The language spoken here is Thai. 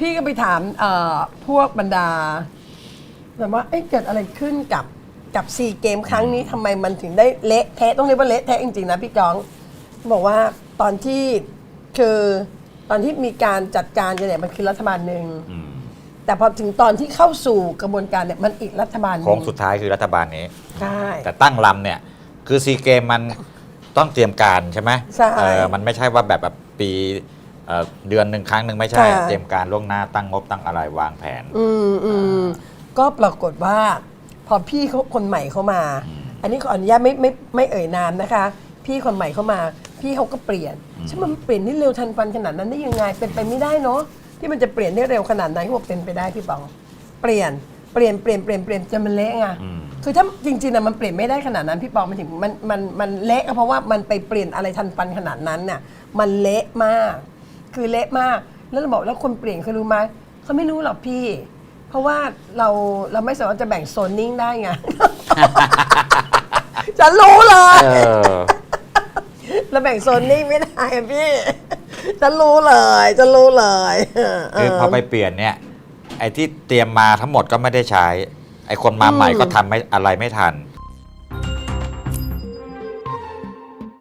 พี่ก็ไปถามเอ่อพวกบรรดาแบบว่าเอ๊ะเกิดอะไรขึ้นกับกับซีเกมครั้งนี้ทำไมมันถึงได้เละเทะต้องเรียกว่าเละเทะจริงๆนะพี่ก้อง บอกว่าตอนที่คือตอนที่มีการจัดการกันเนี่ยมันคือรัฐบาลหนึ่งอืมแต่พอถึงตอนที่เข้าสู่กระบวนการเนี่ยมันอีกรัฐบาลหโค้นึ่งงสุดท้ายคือรัฐบาลนี้ ใช่ แต่ตั้งลำเนี่ย คือซีเกมมันต้องเตรียมการใช่ไหมใช่ เออมันไม่ใช่ว่าแบบแบบปี เอ่อเดือนหนึ่งครั้งหนึ่งไม่ใช่ ค่ะ เตรียมการล่วงหน้าตั้งงบตั้งอะไรวางแผน อืมอืมก็ปรากฏว่า พอพี่เขาคนใหม่เข้ามา อันนี้ขออนุญาตไม่ไม่ไม่เอ่ยนามนะคะ พี่คนใหม่เข้ามา พี่เขาก็เปลี่ยนใช่มันเปลี่ยนได้เร็วทันฟันขนาดนั้นได้ยังไงเป็นไปไม่ได้เนาะที่มันจะเปลี่ยนได้เร็วขนาดนั้นเขาบอกเป็นไปได้พี่ปองเปลี่ยนเปลี่ยนเปลี่ยนเปลี่ยนเปลี่ยนจนมันเละไงอืม คือถ้าจริงๆนะมันเปลี่ยนไม่ได้ขนาดนั้นพี่ปองมันถึงมันมันมันเละก็เพราะว่ามันไปเปลี่ยนอะไรทันฟันขนาดนั้นน่ะมันเละมาก คือเละมาก แล้วเราบอกแล้วคนเปลี่ยนเขารู้ไหมเขาไม่รู้หรอกพี่ เพราะว่าเราเราไม่สามารถจะแบ่งโซนนิ่งได้ไง จะรู้เลย เออ เราแบ่งโซนนิ่งไม่ได้อะพี่จะรู้เลยจะรู้เลยเคือพอไปเปลี่ยนเนี่ย ไอ้ที่เตรียมมาทั้งหมดก็ไม่ได้ใช้ ไอ้คนมาใหม่ก็ทำไม่อะไรไม่ทัน